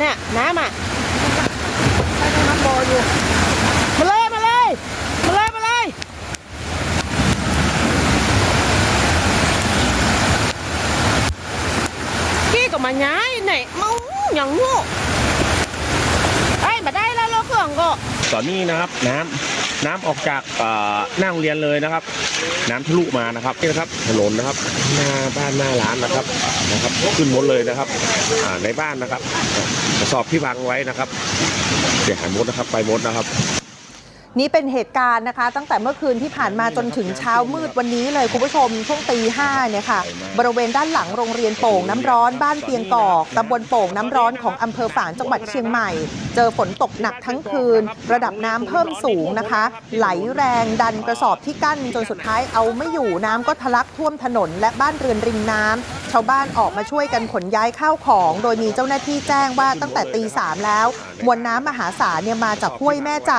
เนี่ย น้ำอะใช้น้ำบ่ออยู่มาเลยมาเลยมาเลยมาเลยกี้ก็มาย้ายไหนเมาอย่างงูไอ้ยมาได้แล้วเราเครื่องก็ตอนนี้นะครับน้ำ น้ำออกจากอ่อหน้าโรงเรียนเลยนะครับ น้ำทะลุมานะครับนี่นะครับถนนนะครับหน้าบ้านหน้าร้านนะครับนะครับขึ้นหมดเลยนะครับอ่าในบ้านนะครับกระสอบที่วางไว้นะครับเสียหายหมดนะครับไปหมดนะครับ นี่เป็นเหตุการณ์นะคะ ตั้งแต่เมื่อคืนที่ผ่านมาจนถึงเช้ามืดวันนี้เลยคุณผู้ชมช่วงตีห้าเนี่ยค่ะ บริเวณด้านหลังโรงเรียนโป่งน้ำร้อนบ้านเปียงกอกตำบลโป่งน้ำร้อนของอำเภอฝางจังหวัดเชียงใหม่ เจอฝนตกหนักทั้งคืน ระดับน้ำเพิ่มสูงนะคะ ไหลแรงดันกระสอบที่กั้นจนสุดท้ายเอาไม่อยู่น้ำก็ทะลักท่วมถนน และบ้านเรือนริมน้ำชาวบ้านออกมาช่วยกันขนย้ายข้าวของ โดยมีเจ้าหน้าที่แจ้งว่าตั้งแต่ตีสามแล้วมวลน้ำมหาศาลเนี่ยมาจากห้วยแม่ใจ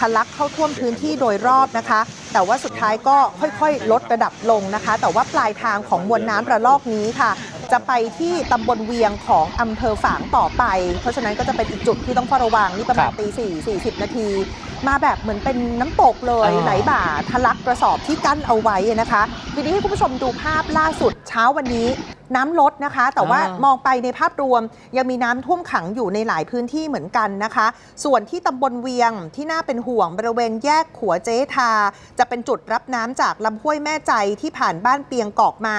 ทะลักเข้าท่วมพื้นที่โดยรอบนะคะ แต่ว่าสุดท้ายก็ค่อยๆ ลดระดับลงนะคะ แต่ว่าปลายทางของมวลน้ำระลอกนี้ค่ะ จะไปที่ตำบลเวียงของอำเภอฝางต่อไป เพราะฉะนั้นก็จะเป็นอีกจุดที่ต้องเฝ้าระวังนี่ประมาณครับตีสี่สี่สิบนาที มาแบบเหมือนเป็นน้ำตกเลยอ่าไหลบ่าทะลักกระสอบที่กั้นเอาไว้นะคะทีนี้ให้คุณผู้ชมดูภาพล่าสุดเช้าวันนี้น้ำลดนะคะ แต่ว่ามองไปในภาพรวม ยังมีน้ำท่วมขังอยู่ในหลายพื้นที่เหมือนกันนะคะ ส่วนที่ตำบลเวียงที่น่าเป็นห่วงบริเวณแยกขัวเจ๊ทา จะเป็นจุดรับน้ำจากลำห้วยแม่ใจที่ผ่านบ้านเปียงกอกมา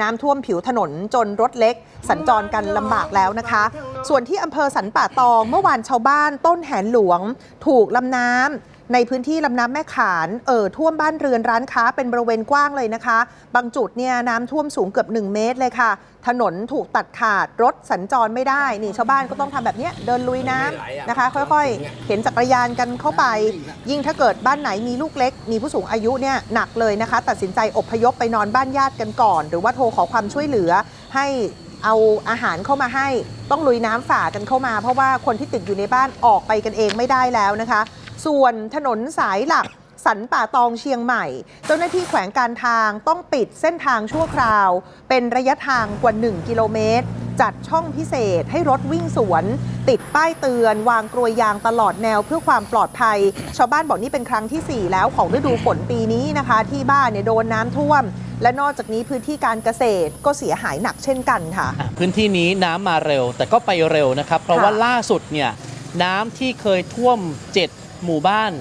น้ำท่วมผิวถนนจนรถเล็ก สัญจรกันลำบากแล้วนะคะ ส่วนที่อำเภอสันป่าตองเมื่อวานชาวบ้านต้นแหนหลวง ถูกลำน้ำในพื้นที่ลำน้ำแม่ขานเอ่อท่วมบ้านเรือนร้านค้าเป็นบริเวณกว้างเลยนะคะ บางจุดเนี่ยน้ำท่วมสูงเกือบ 1 เมตรเลยค่ะ ถนนถูกตัดขาดรถสัญจรไม่ได้นี่ชาวบ้านก็ต้องทำแบบเนี้ยเดินลุยน้ำนะคะ ค่อยๆเห็นจักรยานกันเข้าไป ยิ่งถ้าเกิดบ้านไหนมีลูกเล็ก มีผู้สูงอายุเนี่ยหนักเลยนะคะ ตัดสินใจอพยพไปนอนบ้านญาติกันก่อน หรือว่าโทรขอความช่วยเหลือให้เอาอาหารเข้ามาให้ ต้องลุยน้ำฝ่ากันเข้ามา เพราะว่าคนที่ติดอยู่ในบ้านออกไปกันเองไม่ได้แล้วนะคะ ส่วนถนนสายหลักสันป่าตองเชียงใหม่ เจ้าหน้าที่แขวงการทางต้องปิดเส้นทางชั่วคราว เป็นระยะทางกว่า 1 กิโลเมตร จัดช่องพิเศษให้รถวิ่งสวน ติดป้ายเตือน วางกลวยยางตลอดแนวเพื่อความปลอดภัย ชาวบ้านบอกนี่เป็นครั้งทีสี่4 แล้วของฤดูฝนปีนี้นะคะ ที่บ้านเนี่ยโดนน้ำท่วม และนอกจากนี้พื้นที่การเกษตรก็เสียหายหนักเช่นกันค่ะอะพื้นที่นี้น้ำมาเร็วแต่ก็ไปเร็วนะครับ เพราะค่ะว่าล่าสุดเนี่ยน้ำที่เคยท่วม 7 หมู่บ้าน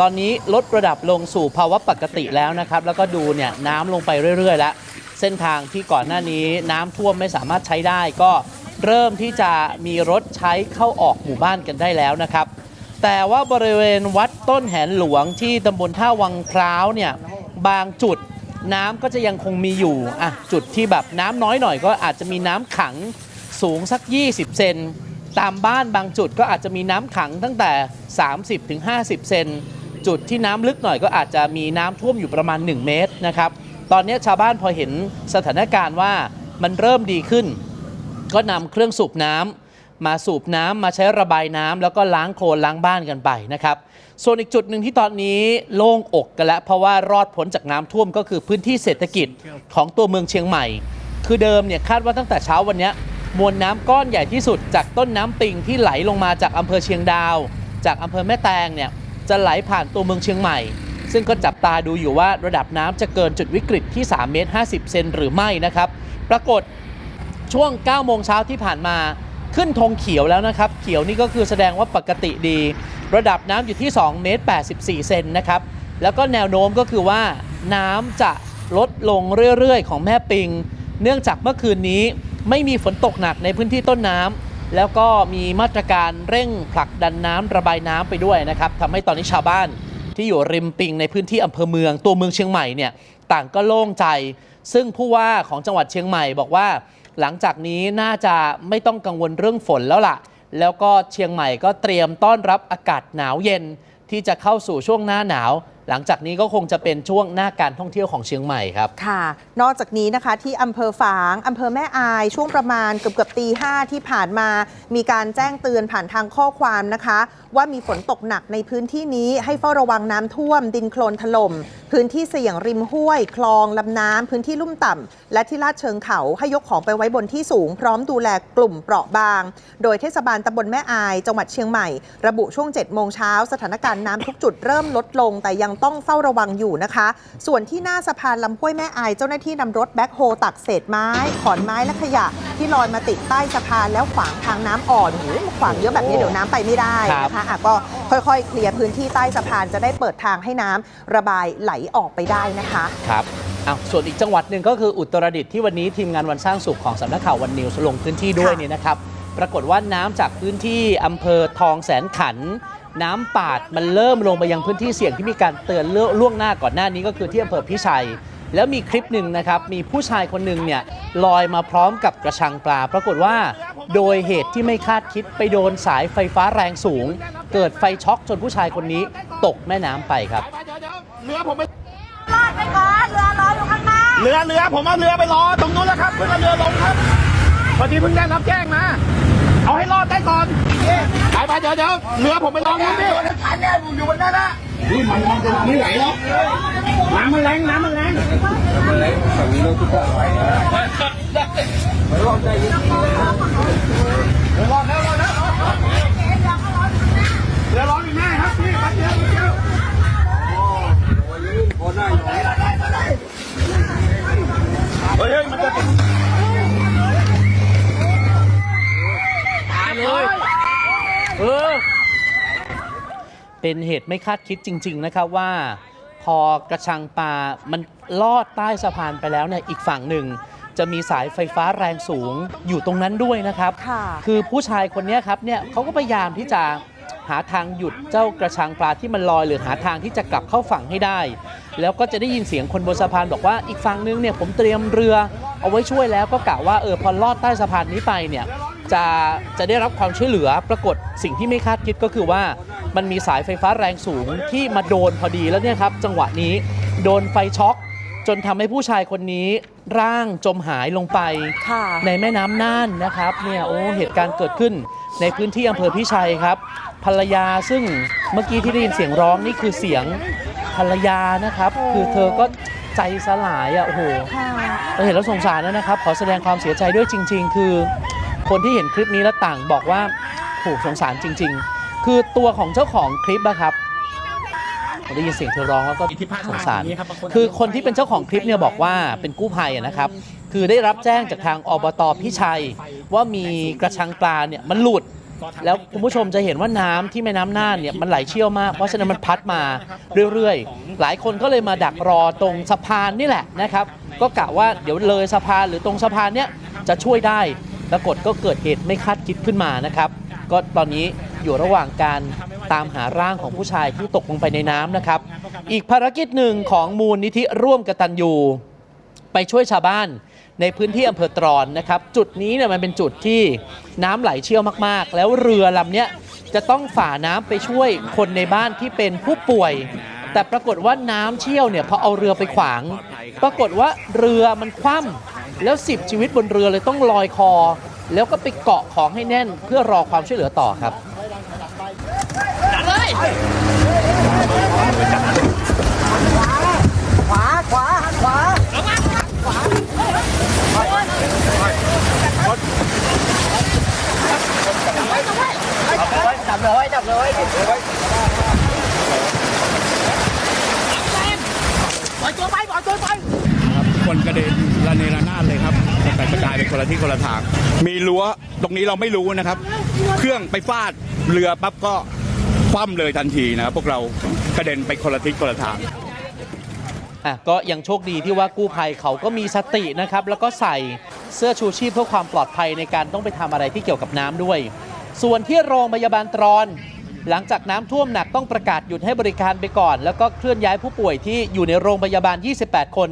ตอนนี้ลดระดับลงสู่ภาวะปกติแล้วนะครับ แล้วก็ดูเนี่ยน้ำลงไปเรื่อยๆ แล้ว เส้นทางที่ก่อนหน้านี้น้ำท่วมไม่สามารถใช้ได้ ก็เริ่มที่จะมีรถใช้เข้าออกหมู่บ้านกันได้แล้วนะครับ แต่ว่าบริเวณวัดต้นแหนหลวงที่ตำบลท่าวังพร้าวเนี่ยบางจุดน้ำก็จะยังคงมีอยู่อะจุดที่แบบน้ำน้อยหน่อยก็อาจจะมีน้ำขังสูงสัก 20 เซน ตามบ้านบางจุดก็อาจจะมีน้ำขังตั้งแต่ 30-50ถึง50 เซนจุดที่น้ำลึกหน่อยก็อาจจะมีน้ำท่วมอยู่ประมาณ 1 เมตรนะครับ ตอนนี้ชาวบ้านพอเห็นสถานการณ์ว่ามันเริ่มดีขึ้น ก็นำเครื่องสูบน้ำมาสูบน้ำมาใช้ระบายน้ำแล้วก็ล้างโคลนล้างบ้านกันไปนะครับส่วนอีกจุดหนึ่งที่ตอนนี้โล่งอกกันแล้วเพราะว่ารอดพ้นจากน้ำท่วมก็คือพื้นที่เศรษฐกิจของตัวเมืองเชียงใหม่ คือเดิมเนี่ยคาดว่าตั้งแต่เช้าวันนี้ มวลน้ำก้อนใหญ่ที่สุด จากต้นน้ำปิงที่ไหลลงมาจากอำเภอเชียงดาว จากอำเภอแม่แตงเนี่ยจะไหลผ่านตัวเมืองเชียงใหม่ ซึ่งก็จับตาดูอยู่ว่าระดับน้ำจะเกินจุดวิกฤตที่3เมตร50 เซนหรือไม่นะครับ ปรากฏช่วง9โมงเช้าที่ผ่านมาขึ้นธงเขียวแล้วนะครับ เขียวนี่ก็คือแสดงว่าปกติดี ระดับน้ำอยู่ที่2เมตร84 เซนนะครับ แล้วก็แนวโน้มก็คือว่าน้ำจะลดลงเรื่อยๆ ของแม่ปิง เนื่องจากเมื่อคืนนี้ ไม่มีฝนตกหนักในพื้นที่ต้นน้ำแล้วก็มีมาตรการเร่งผลักดันน้ำระบายน้ำไปด้วยนะครับทำให้ตอนนี้ชาวบ้านที่อยู่ริมปิงในพื้นที่อำเภอเมืองตัวเมืองเชียงใหม่เนี่ยต่างก็โล่งใจ ซึ่งผู้ว่าของจังหวัดเชียงใหม่บอกว่า หลังจากนี้น่าจะไม่ต้องกังวลเรื่องฝนแล้วล่ะ แล้วก็เชียงใหม่ก็เตรียมต้อนรับอากาศหนาวเย็นที่จะเข้าสู่ช่วงหน้าหนาว หลังจากนี้ก็คงจะเป็นช่วงหน้าการท่องเที่ยวของเชียงใหม่ครับ ค่ะ นอกจากนี้นะคะที่อำเภอฝางอำเภอแม่อายช่วงประมาณเกือบเกือบตีห้าที่ผ่านมา มีการแจ้งเตือนผ่านทางข้อความนะคะ ว่ามีฝนตกหนักในพื้นที่นี้ให้เฝ้าระวังน้ำท่วม ดินโคลนถล่ม พื้นที่เสี่ยงริมห้วย คลองลำน้ำพื้นที่ลุ่มต่ำและที่ลาดเชิงเขาให้ยกของไปไว้บนที่สูง พร้อมดูแลกลุ่มเปราะบาง โดยเทศบาลตำบลแม่อายจังหวัดเชียงใหม่ ระบุช่วง7โมงเช้าสถานการณ์น้ำทุกจุดเริ่มลดลงแต่ยังต้องเฝ้าระวังอยู่นะคะ ส่วนที่หน้าสะพานลำห้วยแม่อาย เจ้าหน้าที่นำรถแบ็คโฮตักเศษไม้ ขอนไม้และขยะ ที่ลอยมาติดใต้สะพานแล้วขวางทางน้ำอ่อนโอ้โหขวางเยอะแบบนี้เดี๋ยวน้ำไปไม่ได้นะคะอะก็ค่อยๆเคลียร์พื้นที่ใต้สะพานจะได้เปิดทางให้น้ำระบายไหลออกไปได้นะคะ ครับอ้าวส่วนอีกจังหวัดหนึ่งก็คืออุตรดิตถ์ที่วันนี้ทีมงานวันสร้างสุขของสำนักข่าววันนิวส์ลงพื้นที่ด้วยค่ะ เนี่ยนะครับ ปรากฏว่าน้ำจากพื้นที่อำเภอทองแสนขัน น้ำปาดมันเริ่มลงไปยังพื้นที่เสี่ยงที่มีการเตือนล่วงหน้าก่อนหน้านี้ก็คือที่อำเภอพิชัย แล้วมีคลิปหนึ่งนะครับ มีผู้ชายคนหนึ่งเนี่ยลอยมาพร้อมกับกระชังปลา ปรากฏว่าโดยเหตุที่ไม่คาดคิดไปโดนสายไฟฟ้าแรงสูง เกิดไฟช็อกจนผู้ชายคนนี้ตกแม่น้ำไปครับเรือผมไปรอดไปก่อนเรือรออยู่ข้างหน้าเรือเรือผมเอาเรือไปรอตรงนู้นแล้วครับเพิ่งเอาเรือลงครับพ อดีเพิ่งได้รับแจ้งมา เอาให้รอดได้ก่อนไปไปเดี๋ยวเดี๋ยวเรือผมไปรอนู้นดิขันเนี่ยอยู่บนนั้นนะนี่มันไม่ไหวแล้วน้ำมันแรงน้ำมันแรงมันแรงฝั่งนี้เราทุกคนไหวรอดได้รอดแล้วรอดแล้วเรือร้อนอยู่แน่ครับพี่แป๊บเดียวแป๊บเดียวเฮ้ยเฮ้ยมันจะ เป็นเหตุไม่คาดคิดจริง ๆ นะครับว่า พอกระชังปลา มันลอดใต้สะพานไปแล้วเนี่ยอีกฝั่งหนึ่ง จะมีสายไฟฟ้าแรงสูงอยู่ตรงนั้นด้วยนะครับ ค่ะคือผู้ชายคนเนี้ยครับเนี่ยเขาก็พยายามที่จะหาทางหยุดเจ้ากระชังปลาที่มันลอยหรือหาทางที่จะกลับเข้าฝั่งให้ได้ แล้วก็จะได้ยินเสียงคนบนสะพานบอกว่าอีกฝั่งนึงเนี่ยผมเตรียมเรือ เอาไว้ช่วยแล้วก็กะว่าเออพอลอดใต้สะพานนี้ไปเนี่ยจะจะได้รับความช่วยเหลือปรากฏสิ่งที่ไม่คาดคิดก็คือว่า มันมีสายไฟฟ้าแรงสูงที่มาโดนพอดีแล้วเนี่ยครับจังหวะนี้โดนไฟช็อกจนทำให้ผู้ชายคนนี้ร่างจมหายลงไปค่ะในแม่น้ำน่านนะครับเนี่ยโอ้เหตุการณ์เกิดขึ้นในพื้นที่อำเภอพิชัยครับ ภรรยาซึ่งเมื่อกี้ที่ได้ยินเสียงร้องนี่คือเสียงภรรยานะครับ คือเธอก็ใจสลายอะโอ้โหค่ะเราเห็นแล้วสงสารแล้วนะครับ ขอแสดงความเสียใจด้วยจริง ๆ คือ คนที่เห็นคลิปนี้แล้วต่างบอกว่าโหสงสารจริง ๆ คือตัวของเจ้าของคลิปอะครับผมได้ยินเสียงเธอร้องแล้วก็สงสารคือคนที่เป็นเจ้าของคลิปเนี่ยบอกว่าเป็นกู้ภัยอะนะครับ คือได้รับแจ้งจากทางอบตพิชัย ว่ามีกระชังปลาเนี่ยมันหลุด แล้วคุณผู้ชมจะเห็นว่าน้ำที่แม่น้ำน่านเนี่ยมันไหลเชี่ยวมาก เพราะฉะนั้นมันพัดมาเรื่อยๆ หลายคนก็เลยมาดักรอตรงสะพานนี่แหละนะครับ ก็กะว่าเดี๋ยวเลยสะพานหรือตรงสะพานเนี่ยจะช่วยได้ ปรากฏก็เกิดเหตุไม่คาดคิดขึ้นมานะครับ ก็ตอนนี้ อยู่ระหว่างการตามหาร่างของผู้ชายที่ตกลงไปในน้ำนะครับ อีกภารกิจหนึ่งของมูลนิธิร่วมกตัญญูไปช่วยชาวบ้านในพื้นที่อำเภอตรอนนะครับ จุดนี้เนี่ยมันเป็นจุดที่น้ำไหลเชี่ยวมากๆ แล้วเรือลำเนี้ยจะต้องฝ่าน้ำไปช่วยคนในบ้านที่เป็นผู้ป่วย แต่ปรากฏว่าน้ำเชี่ยวเนี่ยพอเอาเรือไปขวาง ปรากฏว่าเรือมันคว่ำแล้ว10ชีวิตบนเรือเลยต้องลอยคอ แล้วก็ไปเกาะของให้แน่นเพื่อรอความช่วยเหลือต่อครับ คนกระเด็นระเนระนาดเลยครับกระจายกระจายไปคนละที่คนละทาง มีรั้วตรงนี้เราไม่รู้นะครับ เครื่องไปฟาดเรือปั๊บก็ คว่ำเลยทันทีนะครับพวกเรากระเด็นไปคนละทิศคนละทางอะก็ยังโชคดีที่ว่ากู้ภัยเขาก็มีสตินะครับ แล้วก็ใส่เสื้อชูชีพเพื่อความปลอดภัยในการต้องไปทำอะไรที่เกี่ยวกับน้ำด้วย ส่วนที่โรงพยาบาลตรอน หลังจากน้ำท่วมหนักต้องประกาศหยุดให้บริการไปก่อน แล้วก็เคลื่อนย้ายผู้ป่วยที่อยู่ในโรงพยาบาล 28 คน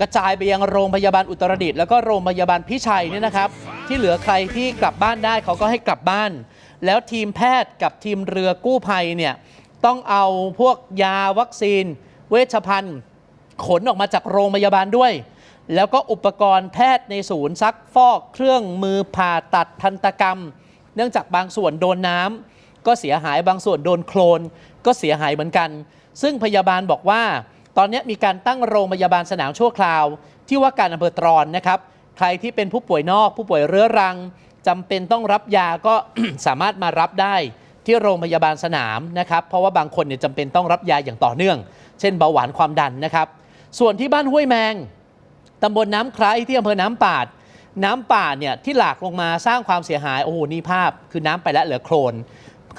กระจายไปยังโรงพยาบาลอุตรดิตถ์แล้วก็โรงพยาบาลพิชัยเนี่ยนะครับ ที่เหลือใครที่กลับบ้านได้เขาก็ให้กลับบ้าน แล้วทีมแพทย์กับทีมเรือกู้ภัยเนี่ยต้องเอาพวกยาวัคซีน เวชภัณฑ์ขนออกมาจากโรงพยาบาลด้วย แล้วก็อุปกรณ์แพทย์ในศูนย์ซักฟอกเครื่องมือผ่าตัดทันตกรรม เนื่องจากบางส่วนโดนน้ำก็เสียหายบางส่วนโดนโคลนก็เสียหายเหมือนกัน ซึ่งพยาบาลบอกว่า ตอนนี้มีการตั้งโรงพยาบาลสนามชั่วคราว ที่ว่าการอำเภอตรอนนะครับ ใครที่เป็นผู้ป่วยนอกผู้ป่วยเรื้อรังจำเป็นต้องรับยาก็สามารถมารับได้ที่โรงพยาบาลสนามนะครับ เพราะว่าบางคนเนี่ยจำเป็นต้องรับยาอย่างต่อเนื่อง เช่นเบาหวานความดันนะครับ ส่วนที่บ้านห้วยแมงตำบลน้ำคร้ายที่อำเภอน้ำปาด น้ำป่าเนี่ยที่หลากลงมาสร้างความเสียหายโอ้โหนี่ภาพ คือน้ำไปแล้วเหลือโคลน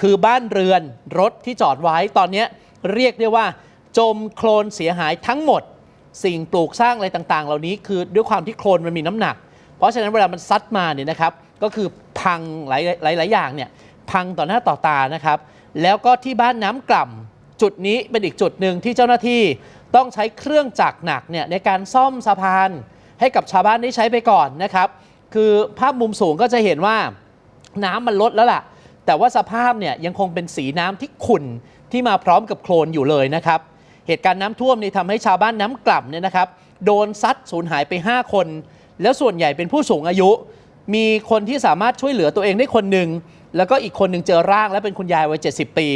คือบ้านเรือนรถที่จอดไว้ตอนนี้เรียกได้ว่า จมโคลนเสียหายทั้งหมด สิ่งปลูกสร้างอะไรต่าง ๆ เหล่านี้คือด้วยความที่โคลนมันมีน้ำหนัก เพราะฉะนั้นเวลามันซัดมาเนี่ยนะครับก็คือพังหลายหลายอย่างเนี่ยพังต่อหน้าต่อตานะครับ แล้วก็ที่บ้านน้ำกล่ำจุดนี้เป็นอีกจุดหนึ่งที่เจ้าหน้าที่ต้องใช้เครื่องจักรหนักเนี่ยในการซ่อมสะพาน ให้กับชาวบ้านได้ใช้ไปก่อนนะครับ คือภาพมุมสูงก็จะเห็นว่าน้ำมันลดแล้วล่ะ แต่ว่าสภาพเนี่ยยังคงเป็นสีน้ำที่ขุ่นที่มาพร้อมกับโคลนอยู่เลยนะครับ เหตุการณ์น้ำท่วมนี่ทำให้ชาวบ้านน้ำกล่ำเนี่ยนะครับโดนซัดสูญหายไป 5 คน แล้วส่วนใหญ่เป็นผู้สูงอายุ มีคนที่สามารถช่วยเหลือตัวเองได้คนหนึ่งแล้วก็อีกคนหนึ่งเจอร่างและเป็นคุณยายวัย70 ปี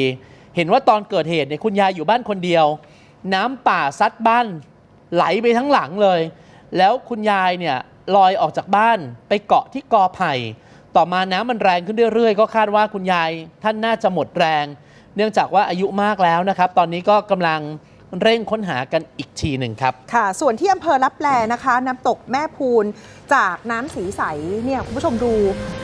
เห็นว่าตอนเกิดเหตุเนี่ยคุณยายอยู่บ้านคนเดียว น้ำป่าซัดบ้านไหลไปทั้งหลังเลย แล้วคุณยายเนี่ยลอยออกจากบ้านไปเกาะที่กอไผ่ต่อมาน้ำมันแรงขึ้นเรื่อยๆ ก็คาดว่าคุณยายท่านน่าจะหมดแรง เนื่องจากว่าอายุมากแล้วนะครับ ตอนนี้ก็กำลัง เร่งค้นหากันอีกทีหนึ่งครับ ค่ะ ส่วนที่อำเภอลับแลนะคะ น้ำตกแม่พูน จากน้ำสีใสเนี่ยคุณผู้ชมดู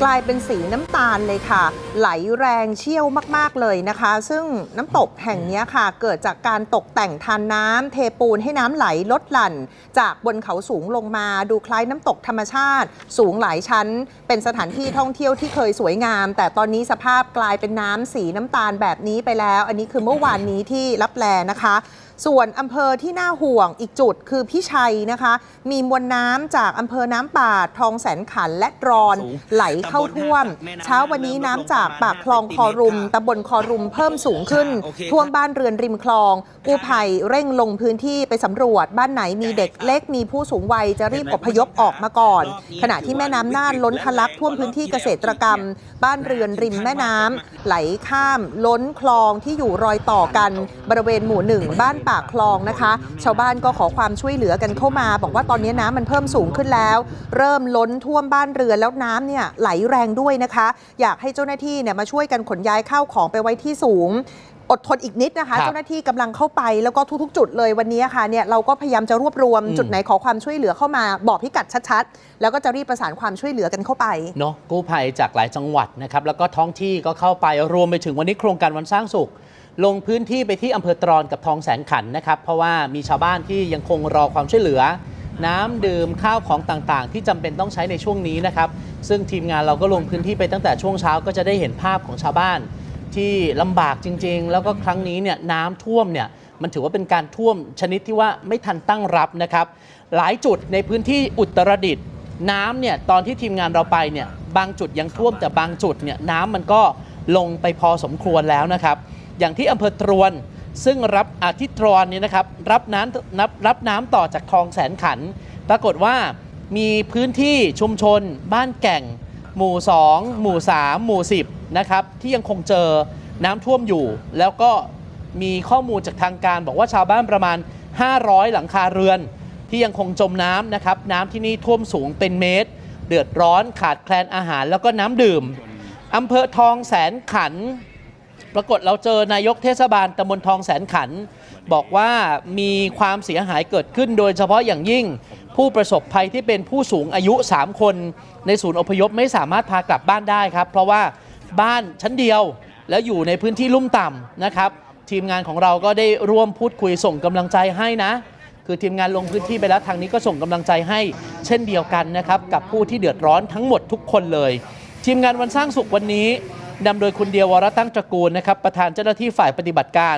กลายเป็นสีน้ำตาลเลยค่ะ ไหลแรงเชี่ยวมาก ๆ เลยนะคะ ซึ่งน้ำตกแห่งนี้ค่ะ เกิดจากการตกแต่งทานน้ำเทปูนให้น้ำไหลลดหลั่น จากบนเขาสูงลงมา ดูคล้ายน้ำตกธรรมชาติ สูงหลายชั้น เป็นสถานที่ท่องเที่ยวที่เคยสวยงาม แต่ตอนนี้สภาพกลายเป็นน้ำสีน้ำตาลแบบนี้ไปแล้ว อันนี้คือเมื่อวานนี้ที่ลับแลนะคะส่วนอำเภอที่น่าห่วงอีกจุดคือพิชัยนะคะ มีมวลน้ำจากอำเภอน้ำป่าดทองแสนขันและรอนไหลเข้าท่วม เช้าวันนี้น้ำจากปากคลองคอรุมตำบลคอรุมเพิ่มสูงขึ้น ท่วมบ้านเรือนริมคลอง กู้ภัยเร่งลงพื้นที่ไปสำรวจ บ้านไหนมีเด็กเล็กมีผู้สูงวัยจะรีบอพยพออกมาก่อน ขณะที่แม่น้ำน่านล้นทะลักท่วมพื้นที่เกษตรกรรม บ้านเรือนริมแม่น้ำไหลข้าม ล้นคลองที่อยู่รอยต่อกัน บริเวณหมู่หนึ่งบ้านปากคลองนะคะ ชาวบ้านก็ขอความช่วยเหลือกันเข้ามา บอกว่าตอนนี้น้ำมันเพิ่มสูงขึ้นแล้วเริ่มล้นท่วมบ้านเรือนแล้วน้ำเนี่ยไหลแรงด้วยนะคะ อยากให้เจ้าหน้าที่เนี่ยมาช่วยกันขนย้ายข้าวของไปไว้ที่สูง อดทนอีกนิดนะคะครับเจ้าหน้าที่กำลังเข้าไปแล้วก็ทุกๆ จุดเลยวันนี้ค่ะเนี่ยเราก็พยายามจะรวบรวมอืมจุดไหนขอความช่วยเหลือเข้ามาบอกพิกัดชัดๆ แล้วก็จะรีบประสานความช่วยเหลือกันเข้าไปเนาะกู้ภัยจากหลายจังหวัดนะครับแล้วก็ท้องที่ก็เข้าไปรวมไปถึงวันนี้โครงการวันสร้างสุขลงพื้นที่ไปที่อำเภอตรอนกับทองแสนขันนะครับ เพราะว่ามีชาวบ้านที่ยังคงรอความช่วยเหลือ น้ำดื่มข้าวของต่างๆ ที่จำเป็นต้องใช้ในช่วงนี้นะครับ ซึ่งทีมงานเราก็ลงพื้นที่ไปตั้งแต่ช่วงเช้าก็จะได้เห็นภาพของชาวบ้าน ที่ลำบากจริง ๆ แล้วก็ครั้งนี้เนี่ยน้ำท่วมเนี่ยมันถือว่าเป็นการท่วมชนิดที่ว่าไม่ทันตั้งรับนะครับ หลายจุดในพื้นที่อุตรดิตถ์น้ำเนี่ยตอนที่ทีมงานเราไปเนี่ยบางจุดยังท่วมแต่บางจุดเนี่ยน้ำมันก็ลงไปพอสมควรแล้วนะครับ อย่างที่อำเภอตรวน ซึ่งรับอาทิตรอนเนี่ยนะครับรับน้ำรับรับน้ำต่อจากคลองแสนขัน ปรากฏว่ามีพื้นที่ชุมชน บ้านแก่ง หมู่ 2 หมู่ 3 หมู่ 10 นะครับ ที่ยังคงเจอน้ำท่วมอยู่ แล้วก็มีข้อมูลจากทางการ บอกว่าชาวบ้านประมาณ 500 หลังคาเรือน ที่ยังคงจมน้ำนะครับ น้ำที่นี่ท่วมสูงเป็นเมตร เดือดร้อนขาดแคลนอาหารแล้วก็น้ำดื่มอำเภอทองแสนขัน ปรากฏเราเจอนายกเทศบาลตำบลทองแสนขัน บอกว่ามีความเสียหายเกิดขึ้นโดยเฉพาะอย่างยิ่ง ผู้ประสบภัยที่เป็นผู้สูงอายุ 3 คน ในศูนย์อพยพไม่สามารถพากลับบ้านได้ครับ เพราะว่าบ้านชั้นเดียวแล้วอยู่ในพื้นที่ลุ่มต่ำนะครับ ทีมงานของเราก็ได้ร่วมพูดคุยส่งกำลังใจให้นะ คือทีมงานลงพื้นที่ไปแล้วทางนี้ก็ส่งกำลังใจให้ เช่นเดียวกันนะครับกับผู้ที่เดือดร้อนทั้งหมดทุกคนเลย ทีมงานวันสร้างสุขวันนี้ นำโดยคุณเดียววรตั้งตระกูลนะครับประธานเจ้าหน้าที่ฝ่ายปฏิบัติการ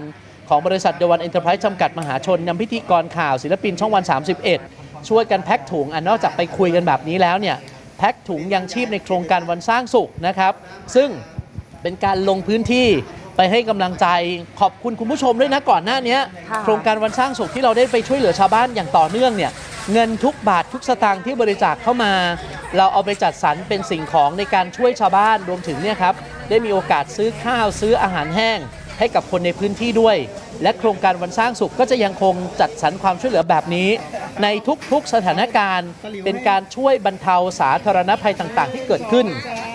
ของบริษัทเดวันเอ็นเตอร์ไพรส์จำกัดมหาชนนำพิธีกรข่าวศิลปินช่องวัน 31 ช่วยกันแพ็คถุงอะนอกจากไปคุยกันแบบนี้แล้วเนี่ยแพ็คถุงยังชีพในโครงการวันสร้างสุขนะครับ ซึ่งเป็นการลงพื้นที่ไปให้กำลังใจขอบคุณคุณผู้ชมด้วยนะก่อนหน้านี้ค่ะโครงการวันสร้างสุขที่เราได้ไปช่วยเหลือชาวบ้านอย่างต่อเนื่องเนี่ยเงินทุกบาททุกสตางค์ที่บริจาคเข้ามา เราเอาไปจัดสรรเป็นสิ่งของในการช่วยชาวบ้านรวมถึงเนี่ยครับ ได้มีโอกาสซื้อข้าวซื้ออาหารแห้ง ให้กับคนในพื้นที่ด้วย และโครงการวันสร้างสุขก็จะยังคงจัดสรรความช่วยเหลือแบบนี้ ในทุกๆสถานการณ์ เป็นการช่วยบรรเทาสาธารณภัยต่างๆ ที่เกิดขึ้น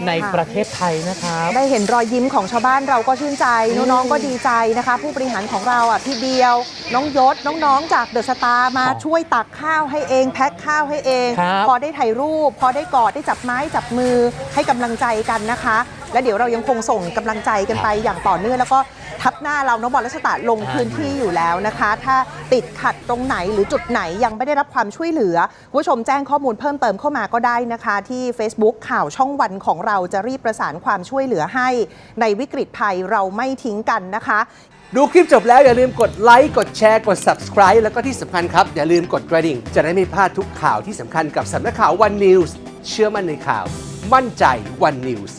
ในประเทศไทยนะครับ ได้เห็นรอยยิ้มของชาวบ้านเราก็ชื่นใจ น้องๆก็ดีใจนะคะ ผู้บริหารของเราอะพี่เดียว น้องยศน้องๆ จากเดอะสตาร์มาครับช่วยตักข้าวให้เองแพ็คข้าวให้เองครับพอได้ถ่ายรูป พอได้กอดได้จับไม้จับมือให้กำลังใจกันนะคะ และเดี๋ยวเรายังคงส่งกำลังใจกันไปอย่างต่อเนื่องแล้วก็ทับหน้าเราน้องบอลรัชตะลงพื้นที่อยู่แล้วนะคะ ถ้าติดขัดตรงไหนหรือจุดไหนยังไม่ได้รับความช่วยเหลือคุณผู้ชมแจ้งข้อมูลเพิ่มเติมเข้ามาก็ได้นะคะ ที่ Facebook ข่าวช่องวันของเราจะรีบประสานความช่วยเหลือให้ ในวิกฤตภัยเราไม่ทิ้งกันนะคะ ดูคลิปจบแล้วอย่าลืมกดไลค์กดแชร์กด subscribe แล้วก็ที่สำคัญครับ อย่าลืมกดกระดิ่ง จะได้ไม่พลาดทุกข่าวที่สำคัญกับสำนักข่าว One News เชื่อมั่นในข่าว มั่นใจ One News